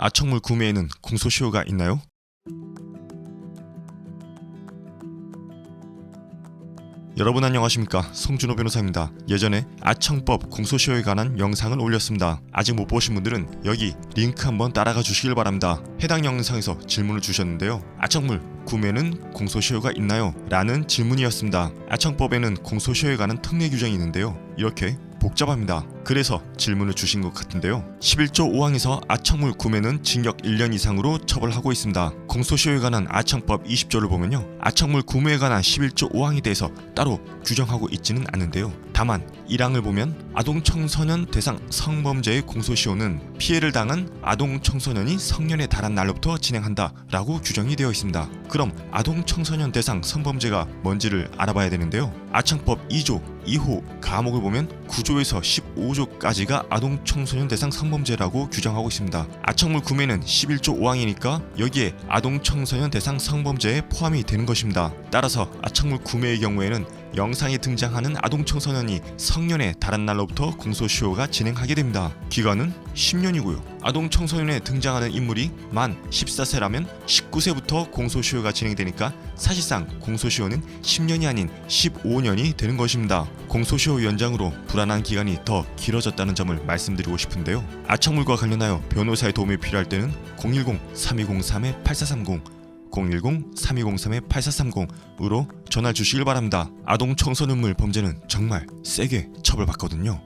아청물 구매에는 공소시효가 있나요? 여러분 안녕하십니까 송준호 변호사입니다. 예전에 아청법 공소시효에 관한 영상을 올렸습니다. 아직 못 보신 분들은 여기 링크 한번 따라가 주시길 바랍니다. 해당 영상에서 질문을 주셨는데요. 아청물 구매는 공소시효가 있나요? 라는 질문이었습니다. 아청법에는 공소시효에 관한 특례 규정이 있는데요. 이렇게 복잡합니다. 그래서 질문을 주신 것 같은데요. 11조 5항에서 아청물 구매는 징역 1년 이상으로 처벌하고 있습니다. 공소시효에 관한 아청법 20조를 보면요. 아청물 구매에 관한 11조 5항에 대해서 따로 규정하고 있지는 않은데요. 다만 1항을 보면 아동 청소년 대상 성범죄의 공소시효는 피해를 당한 아동 청소년이 성년에 달한 날로부터 진행한다라고 규정이 되어 있습니다. 그럼 아동 청소년 대상 성범죄가 뭔지를 알아봐야 되는데요. 아청법 2조 2호 가목을 보면 9조에서 15조까지가 아동 청소년 대상 성범죄라고 규정하고 있습니다. 아청물 구매는 11조 5항이니까 여기에 아동 청소년 대상 성범죄에 포함이 되는 것입니다. 따라서 아청물 구매의 경우에는 영상에 등장하는 아동 청소년이 성년에 달한 날로부터 공소시효가 진행하게 됩니다. 기간은 10년이고요. 아동 청소년에 등장하는 인물이 만 14세라면 19세부터 공소시효가 진행되니까 사실상 공소시효는 10년이 아닌 15년이 되는 것입니다. 공소시효 연장으로 불안한 기간이 더 길어졌다는 점을 말씀드리고 싶은데요. 아청물과 관련하여 변호사의 도움이 필요할 때는 010-3203-8430 010-3203-8430으로 전화 주시길 바랍니다. 아동 청소년물 범죄는 정말 세게 처벌받거든요.